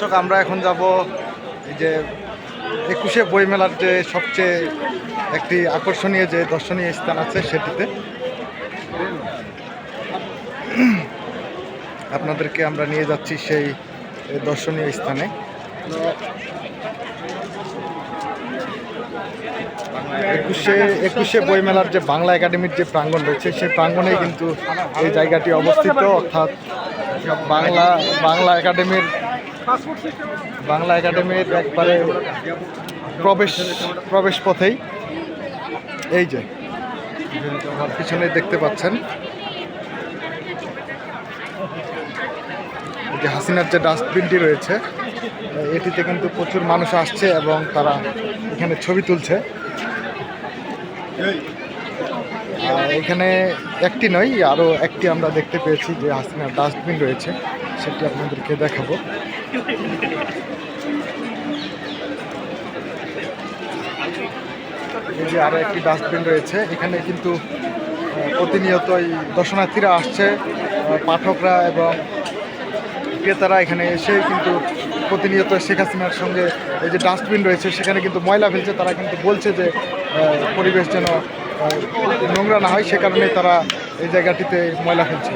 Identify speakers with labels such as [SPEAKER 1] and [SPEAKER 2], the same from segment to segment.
[SPEAKER 1] দর্শক, আমরা এখন যাব এই যে একুশে বইমেলার যে সবচেয়ে একটি আকর্ষণীয় যে দর্শনীয় স্থান আছে সেটিতে। আপনাদেরকে আমরা নিয়ে যাচ্ছি সেই দর্শনীয় স্থানে। একুশে একুশে বইমেলার যে বাংলা একাডেমির যে প্রাঙ্গণ রয়েছে, সেই প্রাঙ্গণেই কিন্তু এই জায়গাটি অবস্থিত। অর্থাৎ বাংলা বাংলা একাডেমির বাংলা একাডেমির একবারে প্রবেশ প্রবেশ পথেই। এই যে পিছনে দেখতে পাচ্ছেন। যে হাসিনার যে ডাস্টবিনটি রয়েছে, এটিতে কিন্তু প্রচুর মানুষ আসছে এবং তারা এখানে ছবি তুলছে। এখানে একটি নয়, আরও একটি আমরা দেখতে পেয়েছি যে হাসিনার ডাস্টবিন রয়েছে। সেটি আপনাদেরকে দেখাবো। এই যে আরও একটি ডাস্টবিন রয়েছে, এখানে কিন্তু প্রতিনিয়তই দর্শনার্থীরা আসছে পাঠকরা এবং ক্রেতারা এখানে এসে কিন্তু প্রতিনিয়ত শেখ হাসিনার সঙ্গে এই যে ডাস্টবিন রয়েছে, সেখানে কিন্তু ময়লা ফেলছে। তারা কিন্তু বলছে যে পরিবেশ যেন নোংরা না হয়, সে কারণে তারা এই জায়গাটিতে ময়লা ফেলছে।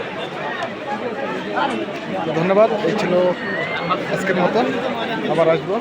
[SPEAKER 1] তো ধন্যবাদ এই ছিল আজকের মতন আবার আসবো